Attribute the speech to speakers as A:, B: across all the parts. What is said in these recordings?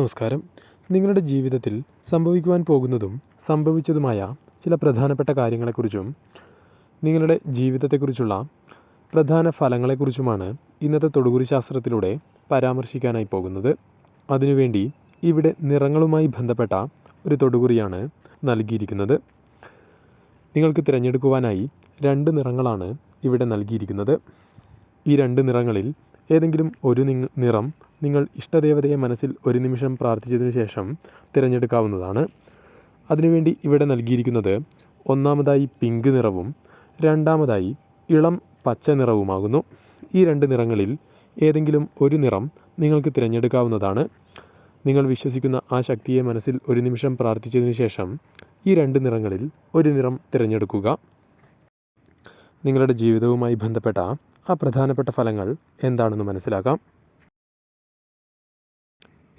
A: നമസ്കാരം. നിങ്ങളുടെ ജീവിതത്തിൽ സംഭവിക്കുവാൻ പോകുന്നതും സംഭവിച്ചതുമായ ചില പ്രധാനപ്പെട്ട കാര്യങ്ങളെക്കുറിച്ചും നിങ്ങളുടെ ജീവിതത്തെക്കുറിച്ചുള്ള പ്രധാന ഫലങ്ങളെക്കുറിച്ചുമാണ് ഇന്നത്തെ തൊടുകുറി ശാസ്ത്രത്തിലൂടെ പരാമർശിക്കാനായി പോകുന്നത്. അതിനുവേണ്ടി ഇവിടെ നിറങ്ങളുമായി ബന്ധപ്പെട്ട ഒരു തൊടുകുറിയാണ് നൽകിയിരിക്കുന്നത്. നിങ്ങൾക്ക് തിരഞ്ഞെടുക്കുവാനായി രണ്ട് നിറങ്ങളാണ് ഇവിടെ നൽകിയിരിക്കുന്നത്. ഈ രണ്ട് നിറങ്ങളിൽ ഏതെങ്കിലും ഒരു നിറം നിങ്ങൾ ഇഷ്ടദേവതയെ മനസ്സിൽ ഒരു നിമിഷം പ്രാർത്ഥിച്ചതിനു ശേഷം തിരഞ്ഞെടുക്കാവുന്നതാണ്. അതിനുവേണ്ടി ഇവിടെ നൽകിയിരിക്കുന്നത് ഒന്നാമതായി പിങ്ക് നിറവും രണ്ടാമതായി ഇളം പച്ച നിറവുമാകുന്നു. ഈ രണ്ട് നിറങ്ങളിൽ ഏതെങ്കിലും ഒരു നിറം നിങ്ങൾക്ക് തിരഞ്ഞെടുക്കാവുന്നതാണ്. നിങ്ങൾ വിശ്വസിക്കുന്ന ആ ശക്തിയെ മനസ്സിൽ ഒരു നിമിഷം പ്രാർത്ഥിച്ചതിനു ശേഷം ഈ രണ്ട് നിറങ്ങളിൽ ഒരു നിറം തിരഞ്ഞെടുക്കുക. നിങ്ങളുടെ ജീവിതവുമായി ബന്ധപ്പെട്ട ആ പ്രധാനപ്പെട്ട ഫലങ്ങൾ എന്താണെന്ന് മനസ്സിലാക്കാം.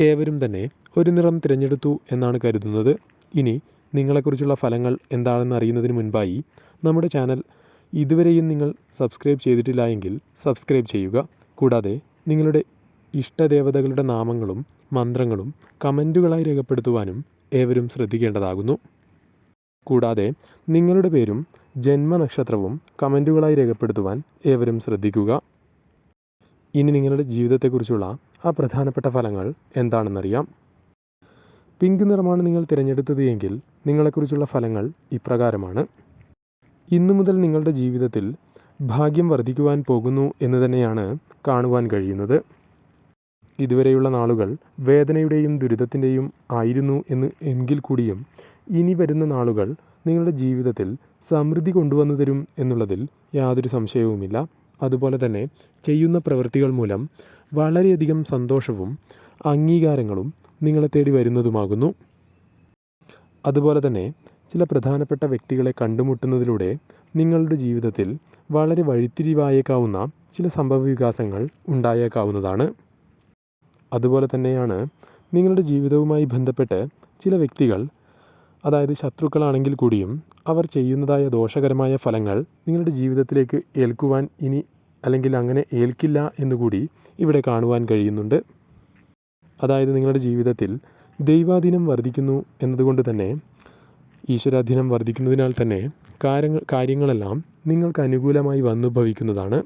A: ഏവരും തന്നെ ഒരു നിറം തിരഞ്ഞെടുത്തു എന്നാണ് കരുതുന്നത്. ഇനി നിങ്ങളെക്കുറിച്ചുള്ള ഫലങ്ങൾ എന്താണെന്ന് അറിയുന്നതിന് മുൻപായി നമ്മുടെ ചാനൽ ഇതുവരെയും നിങ്ങൾ സബ്സ്ക്രൈബ് ചെയ്തിട്ടില്ല എങ്കിൽ സബ്സ്ക്രൈബ് ചെയ്യുക. കൂടാതെ നിങ്ങളുടെ ഇഷ്ടദേവതകളുടെ നാമങ്ങളും മന്ത്രങ്ങളും കമന്റുകളായി രേഖപ്പെടുത്തുവാനും ഏവരും ശ്രദ്ധിക്കേണ്ടതാകുന്നു. കൂടാതെ നിങ്ങളുടെ പേരും ജന്മനക്ഷത്രവും കമന്റുകളായി രേഖപ്പെടുത്തുവാൻ ഏവരും ശ്രദ്ധിക്കുക. ഇനി നിങ്ങളുടെ ജീവിതത്തെക്കുറിച്ചുള്ള ആ പ്രധാനപ്പെട്ട ഫലങ്ങൾ എന്താണെന്നറിയാം. പിങ്ക് നിറമാണ് നിങ്ങൾ തിരഞ്ഞെടുത്തത് എങ്കിൽ നിങ്ങളെക്കുറിച്ചുള്ള ഫലങ്ങൾ ഇപ്രകാരമാണ്. ഇന്നു മുതൽ നിങ്ങളുടെ ജീവിതത്തിൽ ഭാഗ്യം വർദ്ധിക്കുവാൻ പോകുന്നു എന്ന് തന്നെയാണ് കാണുവാൻ കഴിയുന്നത്. ഇതുവരെയുള്ള നാളുകൾ വേദനയുടെയും ദുരിതത്തിന്റെയും ആയിരുന്നു എന്ന് എങ്കിൽ കൂടിയും ഇനി വരുന്ന നാളുകൾ നിങ്ങളുടെ ജീവിതത്തിൽ സമൃദ്ധി കൊണ്ടുവന്നു തരും എന്നുള്ളതിൽ യാതൊരു സംശയവുമില്ല. അതുപോലെ തന്നെ ചെയ്യുന്ന പ്രവൃത്തികൾ മൂലം വളരെയധികം സന്തോഷവും അംഗീകാരങ്ങളും നിങ്ങളെ തേടി വരുന്നതുമാകുന്നു. അതുപോലെ തന്നെ ചില പ്രധാനപ്പെട്ട വ്യക്തികളെ കണ്ടുമുട്ടുന്നതിലൂടെ നിങ്ങളുടെ ജീവിതത്തിൽ വളരെ വഴിത്തിരിവായേക്കാവുന്ന ചില സംഭവ വികാസങ്ങൾ ഉണ്ടായേക്കാവുന്നതാണ്. അതുപോലെ തന്നെയാണ് നിങ്ങളുടെ ജീവിതവുമായി ബന്ധപ്പെട്ട് ചില വ്യക്തികൾ അതായത് ശത്രുക്കളാണെങ്കിൽ കൂടിയും അവർ ചെയ്യുന്നതായ ദോഷകരമായ ഫലങ്ങൾ നിങ്ങളുടെ ജീവിതത്തിലേക്ക് ഏൽക്കുവാൻ ഇനി അല്ലെങ്കിൽ അങ്ങനെ ഏൽക്കില്ല എന്നുകൂടി ഇവിടെ കാണുവാൻ കഴിയുന്നുണ്ട്. അതായത് നിങ്ങളുടെ ജീവിതത്തിൽ ദൈവാധീനം വർദ്ധിക്കുന്നു എന്നതുകൊണ്ട് തന്നെ ഈശ്വരാധീനം വർദ്ധിക്കുന്നതിനാൽ തന്നെ കാര്യങ്ങൾ കാര്യങ്ങളെല്ലാം നിങ്ങൾക്ക് അനുകൂലമായി വന്നു ഭവിക്കുന്നതാണ്.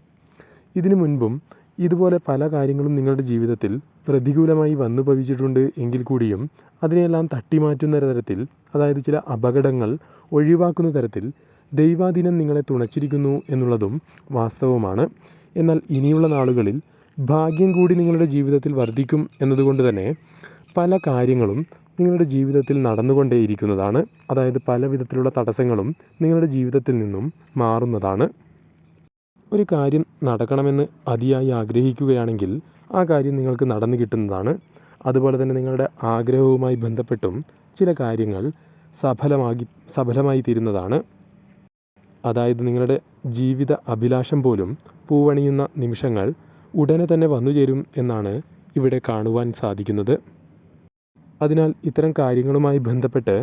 A: ഇതിനു മുൻപും ഇതുപോലെ പല കാര്യങ്ങളും നിങ്ങളുടെ ജീവിതത്തിൽ പ്രതികൂലമായി വന്നു ഭവിച്ചിട്ടുണ്ട് എങ്കിൽ കൂടിയും അതിനെയെല്ലാം തട്ടിമാറ്റുന്ന തരത്തിൽ അതായത് ചില അപകടങ്ങൾ ഒഴിവാക്കുന്ന തരത്തിൽ ദൈവാധീനം നിങ്ങളെ തുണച്ചിരിക്കുന്നു എന്നുള്ളതും വാസ്തവമാണ്. എന്നാൽ ഇനിയുള്ള നാളുകളിൽ ഭാഗ്യം കൂടി നിങ്ങളുടെ ജീവിതത്തിൽ വർദ്ധിക്കും എന്നതുകൊണ്ട് തന്നെ പല കാര്യങ്ങളും നിങ്ങളുടെ ജീവിതത്തിൽ നടന്നുകൊണ്ടേയിരിക്കുന്നതാണ്. അതായത് പല വിധത്തിലുള്ള തടസ്സങ്ങളും നിങ്ങളുടെ ജീവിതത്തിൽ നിന്നും മാറുന്നതാണ്. ഒരു കാര്യം നടക്കണമെന്ന് അതിയായി ആഗ്രഹിക്കുകയാണെങ്കിൽ ആ കാര്യം നിങ്ങൾക്ക് നടന്നു കിട്ടുന്നതാണ്. അതുപോലെ തന്നെ നിങ്ങളുടെ ആഗ്രഹവുമായി ബന്ധപ്പെട്ടും ചില കാര്യങ്ങൾ സഫലമാകി സഫലമായി തീരുന്നതാണ് അതായത് നിങ്ങളുടെ ജീവിത അഭിലാഷം പോലും പൂവണിയുന്ന നിമിഷങ്ങൾ ഉടനെ തന്നെ വന്നു ചേരും എന്നാണ് ഇവിടെ കാണുവാൻ സാധിക്കുന്നത്. അതിനാൽ ഇത്തരം കാര്യങ്ങളുമായി ബന്ധപ്പെട്ട്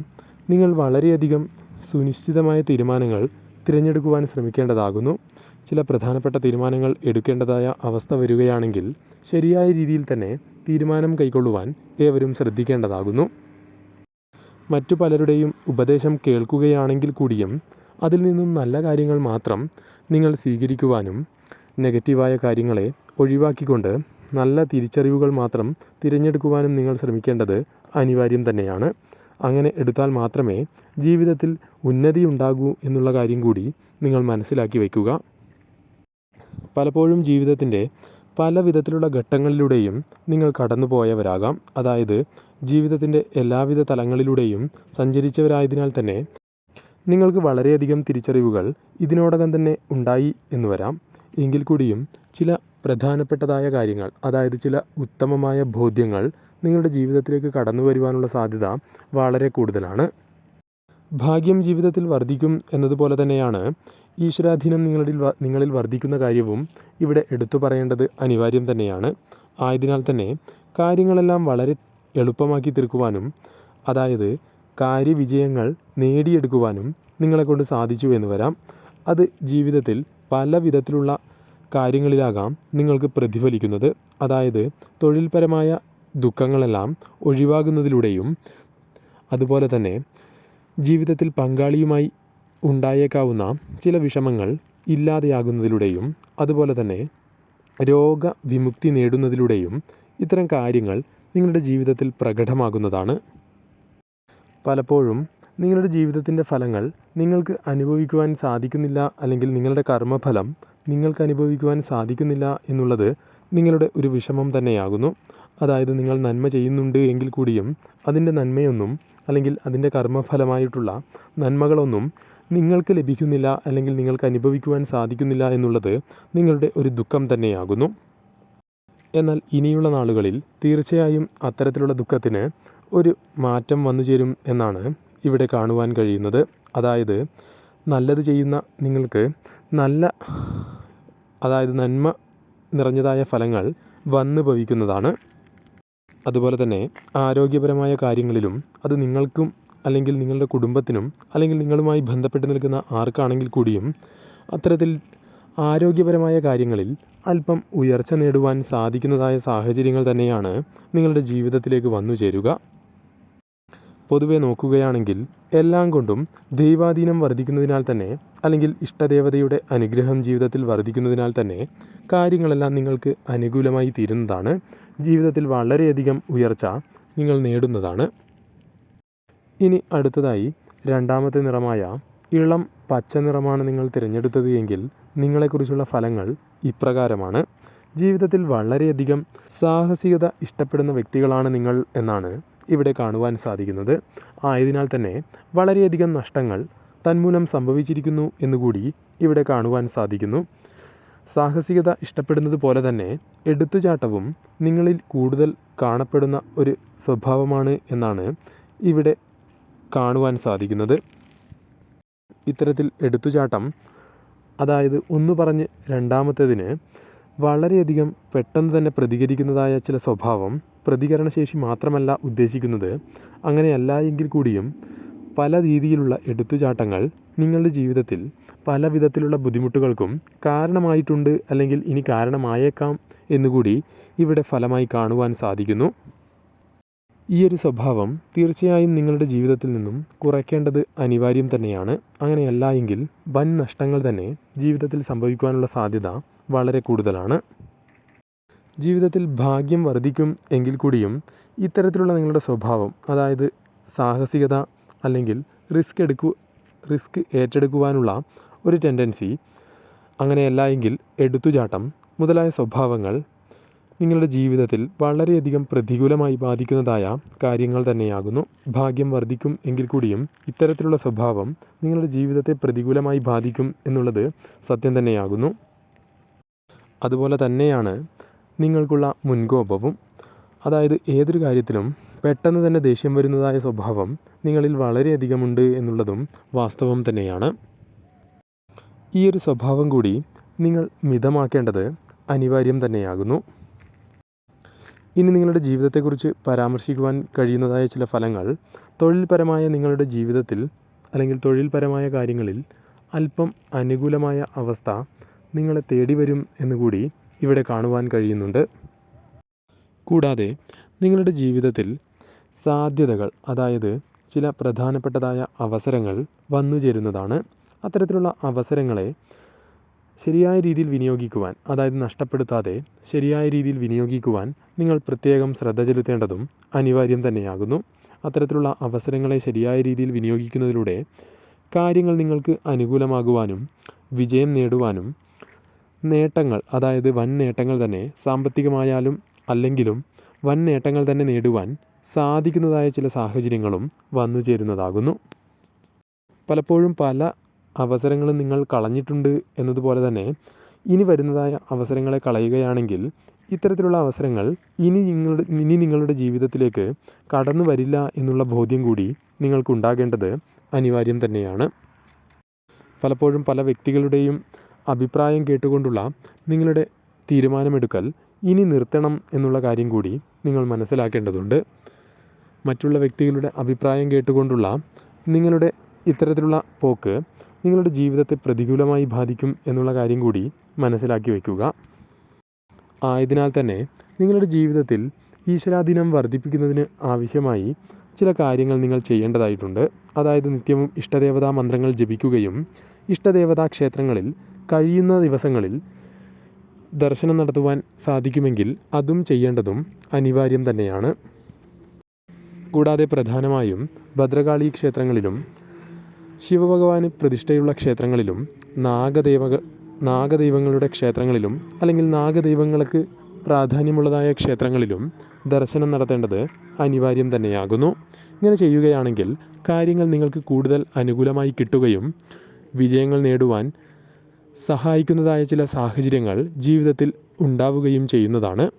A: നിങ്ങൾ വളരെയധികം സുനിശ്ചിതമായ തീരുമാനങ്ങൾ തിരഞ്ഞെടുക്കുവാൻ ശ്രമിക്കേണ്ടതാകുന്നു. ചില പ്രധാനപ്പെട്ട തീരുമാനങ്ങൾ എടുക്കേണ്ടതായ അവസ്ഥ വരികയാണെങ്കിൽ ശരിയായ രീതിയിൽ തന്നെ തീരുമാനം കൈക്കൊള്ളുവാൻ ഏവരും ശ്രദ്ധിക്കേണ്ടതാകുന്നു. മറ്റു പലരുടെയും ഉപദേശം കേൾക്കുകയാണെങ്കിൽ കൂടിയും അതിൽ നിന്നും നല്ല കാര്യങ്ങൾ മാത്രം നിങ്ങൾ സ്വീകരിക്കുവാനും നെഗറ്റീവായ കാര്യങ്ങളെ ഒഴിവാക്കിക്കൊണ്ട് നല്ല തിരിച്ചറിവുകൾ മാത്രം തിരഞ്ഞെടുക്കുവാനും നിങ്ങൾ ശ്രമിക്കേണ്ടത് അനിവാര്യം തന്നെയാണ്. അങ്ങനെ എടുത്താൽ മാത്രമേ ജീവിതത്തിൽ ഉന്നതി ഉണ്ടാകൂ എന്നുള്ള കാര്യം കൂടി നിങ്ങൾ മനസ്സിലാക്കി വയ്ക്കുക. പലപ്പോഴും ജീവിതത്തിന്റെ പല വിധത്തിലുള്ള ഘട്ടങ്ങളിലൂടെയും നിങ്ങൾ കടന്നു പോയവരാകാം അതായത് ജീവിതത്തിന്റെ എല്ലാവിധ തലങ്ങളിലൂടെയും സഞ്ചരിച്ചവരായതിനാൽ തന്നെ നിങ്ങൾക്ക് വളരെയധികം തിരിച്ചറിവുകൾ ഇതിനോടകം തന്നെ ഉണ്ടായി എന്ന് വരാം. എങ്കിൽ കൂടിയും ചില പ്രധാനപ്പെട്ടതായ കാര്യങ്ങൾ അതായത് ചില ഉത്തമമായ ബോധ്യങ്ങൾ നിങ്ങളുടെ ജീവിതത്തിലേക്ക് കടന്നു വരുവാനുള്ള സാധ്യത വളരെ കൂടുതലാണ്. ഭാഗ്യം ജീവിതത്തിൽ വർദ്ധിക്കും എന്നതുപോലെ തന്നെയാണ് ഈശ്വരാധീനം നിങ്ങളിൽ നിങ്ങളിൽ വർദ്ധിക്കുന്ന കാര്യവും ഇവിടെ എടുത്തു പറയേണ്ടത് അനിവാര്യം തന്നെയാണ്. ആയതിനാൽ തന്നെ കാര്യങ്ങളെല്ലാം വളരെ എളുപ്പമാക്കി തീർക്കുവാനും അതായത് കാര്യവിജയങ്ങൾ നേടിയെടുക്കുവാനും നിങ്ങളെക്കൊണ്ട് സാധിച്ചു എന്ന് വരാം. അത് ജീവിതത്തിൽ പല വിധത്തിലുള്ള കാര്യങ്ങളിലാകാം നിങ്ങൾക്ക് പ്രതിഫലിക്കുന്നത്. അതായത് തൊഴിൽപരമായ ദുഃഖങ്ങളെല്ലാം ഒഴിവാകുന്നതിലൂടെയും അതുപോലെ തന്നെ ജീവിതത്തിൽ പങ്കാളിയുമായി ഉണ്ടായേക്കാവുന്ന ചില വിഷമങ്ങൾ ഇല്ലാതെയാകുന്നതിലൂടെയും അതുപോലെ തന്നെ രോഗവിമുക്തി നേടുന്നതിലൂടെയും ഇത്തരം കാര്യങ്ങൾ നിങ്ങളുടെ ജീവിതത്തിൽ പ്രകടമാകുന്നതാണ്. പലപ്പോഴും നിങ്ങളുടെ ജീവിതത്തിന്റെ ഫലങ്ങൾ നിങ്ങൾക്ക് അനുഭവിക്കുവാൻ സാധിക്കുന്നില്ല അല്ലെങ്കിൽ നിങ്ങളുടെ കർമ്മഫലം നിങ്ങൾക്ക് അനുഭവിക്കുവാൻ സാധിക്കുന്നില്ല എന്നുള്ളത് നിങ്ങളുടെ ഒരു വിഷമം തന്നെയാകുന്നു. അതായത് നിങ്ങൾ നന്മ ചെയ്യുന്നുണ്ട് എങ്കിൽ കൂടിയും അതിന്റെ നന്മയൊന്നും അല്ലെങ്കിൽ അതിന്റെ കർമ്മഫലമായിട്ടുള്ള നന്മകളൊന്നും നിങ്ങൾക്ക് ലഭിക്കുന്നില്ല അല്ലെങ്കിൽ നിങ്ങൾക്ക് അനുഭവിക്കുവാൻ സാധിക്കുന്നില്ല എന്നുള്ളത് നിങ്ങളുടെ ഒരു ദുഃഖം തന്നെയാകുന്നു. എന്നാൽ ഇനിയുള്ള നാളുകളിൽ തീർച്ചയായും അത്തരത്തിലുള്ള ദുഃഖത്തിന് ഒരു മാറ്റം വന്നു ചേരും എന്നാണ് ഇവിടെ കാണുവാൻ കഴിയുന്നത്. അതായത് നല്ലത് ചെയ്യുന്ന നിങ്ങൾക്ക് നല്ല അതായത് നന്മ നിറഞ്ഞതായ ഫലങ്ങൾ വന്നു ഭവിക്കുന്നതാണ്. അതുപോലെ തന്നെ ആരോഗ്യപരമായ കാര്യങ്ങളിലും അത് നിങ്ങൾക്കും അല്ലെങ്കിൽ നിങ്ങളുടെ കുടുംബത്തിനും അല്ലെങ്കിൽ നിങ്ങളുമായി ബന്ധപ്പെട്ട് നിൽക്കുന്ന ആർക്കാണെങ്കിൽ കൂടിയും അത്തരത്തിൽ ആരോഗ്യപരമായ കാര്യങ്ങളിൽ അല്പം ഉയർച്ച നേടുവാൻ സാധിക്കുന്നതായ സാഹചര്യങ്ങൾ തന്നെയാണ് നിങ്ങളുടെ ജീവിതത്തിലേക്ക് വന്നു ചേരുക. പൊതുവെ നോക്കുകയാണെങ്കിൽ എല്ലാം കൊണ്ടും ദൈവാധീനം വർദ്ധിക്കുന്നതിനാൽ തന്നെ അല്ലെങ്കിൽ ഇഷ്ടദേവതയുടെ അനുഗ്രഹം ജീവിതത്തിൽ വർദ്ധിക്കുന്നതിനാൽ തന്നെ കാര്യങ്ങളെല്ലാം നിങ്ങൾക്ക് അനുകൂലമായി തീരുന്നതാണ്. ജീവിതത്തിൽ വളരെയധികം ഉയർച്ച നിങ്ങൾ നേടുന്നതാണ്. ഇനി അടുത്തതായി രണ്ടാമത്തെ നിറമായ ഇളം പച്ച നിറമാണ് നിങ്ങൾ തിരഞ്ഞെടുത്തത് എങ്കിൽ നിങ്ങളെക്കുറിച്ചുള്ള ഫലങ്ങൾ ഇപ്രകാരമാണ്. ജീവിതത്തിൽ വളരെയധികം സാഹസികത ഇഷ്ടപ്പെടുന്ന വ്യക്തികളാണ് നിങ്ങൾ എന്നാണ് ഇവിടെ കാണുവാൻ സാധിക്കുന്നത്. ആയതിനാൽ തന്നെ വളരെയധികം നഷ്ടങ്ങൾ തന്മൂലം സംഭവിച്ചിരിക്കുന്നു എന്നുകൂടി ഇവിടെ കാണുവാൻ സാധിക്കുന്നു. സാഹസികത ഇഷ്ടപ്പെടുന്നത് പോലെ തന്നെ എടുത്തുചാട്ടവും നിങ്ങളിൽ കൂടുതൽ കാണപ്പെടുന്ന ഒരു സ്വഭാവമാണ് എന്നാണ് ഇവിടെ കാണുവാൻ സാധിക്കുന്നത്. ഇത്തരത്തിൽ എടുത്തുചാട്ടം അതായത് ഒന്ന് പറഞ്ഞ് രണ്ടാമത്തേതിന് വളരെയധികം പെട്ടെന്ന് തന്നെ പ്രതികരിക്കുന്നതായ ചില സ്വഭാവം പ്രതികരണശേഷി മാത്രമല്ല ഉദ്ദേശിക്കുന്നത്. അങ്ങനെയല്ല എങ്കിൽ കൂടിയും പല രീതിയിലുള്ള എടുത്തുചാട്ടങ്ങൾ നിങ്ങളുടെ ജീവിതത്തിൽ പല വിധത്തിലുള്ള ബുദ്ധിമുട്ടുകൾക്കും കാരണമായിട്ടുണ്ട് അല്ലെങ്കിൽ ഇനി കാരണമായേക്കാം എന്നുകൂടി ഇവിടെ ഫലമായി കാണുവാൻ സാധിക്കുന്നു. ഈ ഒരു സ്വഭാവം തീർച്ചയായും നിങ്ങളുടെ ജീവിതത്തിൽ നിന്നും കുറയ്ക്കേണ്ടത് അനിവാര്യം തന്നെയാണ്. അങ്ങനെയല്ല എങ്കിൽ വൻ നഷ്ടങ്ങൾ തന്നെ ജീവിതത്തിൽ സംഭവിക്കുവാനുള്ള സാധ്യത വളരെ കൂടുതലാണ്. ജീവിതത്തിൽ ഭാഗ്യം വർദ്ധിക്കും എങ്കിൽ കൂടിയും ഇത്തരത്തിലുള്ള നിങ്ങളുടെ സ്വഭാവം അതായത് സാഹസികത അല്ലെങ്കിൽ റിസ്ക് എടുക്കു റിസ്ക് ഏറ്റെടുക്കുവാനുള്ള ഒരു ടെൻഡൻസി അങ്ങനെയല്ല എങ്കിൽ എടുത്തുചാട്ടം മുതലായ സ്വഭാവങ്ങൾ നിങ്ങളുടെ ജീവിതത്തിൽ വളരെയധികം പ്രതികൂലമായി ബാധിക്കുന്നതായ കാര്യങ്ങൾ തന്നെയാകുന്നു. ഭാഗ്യം വർദ്ധിക്കും എങ്കിൽ കൂടിയും ഇത്തരത്തിലുള്ള സ്വഭാവം നിങ്ങളുടെ ജീവിതത്തെ പ്രതികൂലമായി ബാധിക്കും എന്നുള്ളത് സത്യം തന്നെയാകുന്നു. അതുപോലെ തന്നെയാണ് നിങ്ങൾക്കുള്ള മുൻകോപവും. അതായത് ഏതൊരു കാര്യത്തിലും പെട്ടെന്ന് തന്നെ ദേഷ്യം വരുന്നതായ സ്വഭാവം നിങ്ങളിൽ വളരെയധികമുണ്ട് എന്നുള്ളതും വാസ്തവം തന്നെയാണ്. ഈ ഒരു സ്വഭാവം കൂടി നിങ്ങൾ മിതമാക്കേണ്ടത് അനിവാര്യം തന്നെയാകുന്നു. ഇനി നിങ്ങളുടെ ജീവിതത്തെക്കുറിച്ച് പരാമർശിക്കുവാൻ കഴിയുന്നതായ ചില ഫലങ്ങൾ തൊഴിൽപരമായ നിങ്ങളുടെ ജീവിതത്തിൽ അല്ലെങ്കിൽ തൊഴിൽപരമായ കാര്യങ്ങളിൽ അല്പം അനുകൂലമായ അവസ്ഥ നിങ്ങളെ തേടി വരും എന്നുകൂടി ഇവിടെ കാണുവാൻ കഴിയുന്നുണ്ട്. കൂടാതെ നിങ്ങളുടെ ജീവിതത്തിൽ സാധ്യതകൾ അതായത് ചില പ്രധാനപ്പെട്ടതായ അവസരങ്ങൾ വന്നു ചേരുന്നതാണ്. അത്തരത്തിലുള്ള അവസരങ്ങളെ ശരിയായ രീതിയിൽ വിനിയോഗിക്കുവാൻ അതായത് നഷ്ടപ്പെടുത്താതെ ശരിയായ രീതിയിൽ വിനിയോഗിക്കുവാൻ നിങ്ങൾ പ്രത്യേകം ശ്രദ്ധ ചെലുത്തേണ്ടതും അനിവാര്യം തന്നെയാകുന്നു. അത്തരത്തിലുള്ള അവസരങ്ങളെ ശരിയായ രീതിയിൽ വിനിയോഗിക്കുന്നതിലൂടെ കാര്യങ്ങൾ നിങ്ങൾക്ക് അനുകൂലമാകുവാനും വിജയം നേടുവാനും നേട്ടങ്ങൾ അതായത് വൻ നേട്ടങ്ങൾ തന്നെ സാമ്പത്തികമായാലും അല്ലെങ്കിലും വൻ നേട്ടങ്ങൾ തന്നെ നേടുവാൻ സാധിക്കുന്നതായ ചില സാഹചര്യങ്ങളും വന്നു ചേരുന്നതാകുന്നു. പലപ്പോഴും പല അവസരങ്ങളും നിങ്ങൾ കളഞ്ഞിട്ടുണ്ട് എന്നതുപോലെ തന്നെ ഇനി വരുന്നതായ അവസരങ്ങളെ കളയുകയാണെങ്കിൽ ഇത്തരത്തിലുള്ള അവസരങ്ങൾ ഇനി നിങ്ങളുടെ ഇനി നിങ്ങളുടെ ജീവിതത്തിലേക്ക് കടന്നു വരില്ല എന്നുള്ള ബോധ്യം കൂടി നിങ്ങൾക്കുണ്ടാകേണ്ടത് അനിവാര്യം തന്നെയാണ്. പലപ്പോഴും പല വ്യക്തികളുടെയും അഭിപ്രായം കേട്ടുകൊണ്ടുള്ള നിങ്ങളുടെ തീരുമാനമെടുക്കൽ ഇനി നിർത്തണം എന്നുള്ള കാര്യം കൂടി നിങ്ങൾ മനസ്സിലാക്കേണ്ടതുണ്ട്. മറ്റുള്ള വ്യക്തികളുടെ അഭിപ്രായം കേട്ടുകൊണ്ടുള്ള നിങ്ങളുടെ ഇത്തരത്തിലുള്ള പോക്ക് നിങ്ങളുടെ ജീവിതത്തെ പ്രതികൂലമായി ബാധിക്കും എന്നുള്ള കാര്യം കൂടി മനസ്സിലാക്കി വയ്ക്കുക. ആയതിനാൽ തന്നെ നിങ്ങളുടെ ജീവിതത്തിൽ ഈശ്വരാധീനം വർദ്ധിപ്പിക്കുന്നതിന് ആവശ്യമായി ചില കാര്യങ്ങൾ നിങ്ങൾ ചെയ്യേണ്ടതായിട്ടുണ്ട്. അതായത് നിത്യവും ഇഷ്ടദേവതാ മന്ത്രങ്ങൾ ജപിക്കുകയും ഇഷ്ടദേവതാ ക്ഷേത്രങ്ങളിൽ കഴിയുന്ന ദിവസങ്ങളിൽ ദർശനം നടത്തുവാൻ സാധിക്കുമെങ്കിൽ അതും ചെയ്യേണ്ടതും അനിവാര്യം തന്നെയാണ്. കൂടാതെ പ്രധാനമായും ഭദ്രകാളി ക്ഷേത്രങ്ങളിലും ശിവഭഗവാന് പ്രതിഷ്ഠയുള്ള ക്ഷേത്രങ്ങളിലും നാഗദേവ നാഗദൈവങ്ങളുടെ ക്ഷേത്രങ്ങളിലും അല്ലെങ്കിൽ നാഗദൈവങ്ങൾക്ക് പ്രാധാന്യമുള്ളതായ ക്ഷേത്രങ്ങളിലും ദർശനം നടത്തേണ്ടത് അനിവാര്യം തന്നെയാകുന്നു. ഇങ്ങനെ ചെയ്യുകയാണെങ്കിൽ കാര്യങ്ങൾ നിങ്ങൾക്ക് കൂടുതൽ അനുകൂലമായി കിട്ടുകയും വിജയങ്ങൾ നേടുവാൻ സഹായിക്കുന്നതായ ചില സാഹചര്യങ്ങൾ ജീവിതത്തിൽ ഉണ്ടാവുകയും ചെയ്യുന്നതാണ്.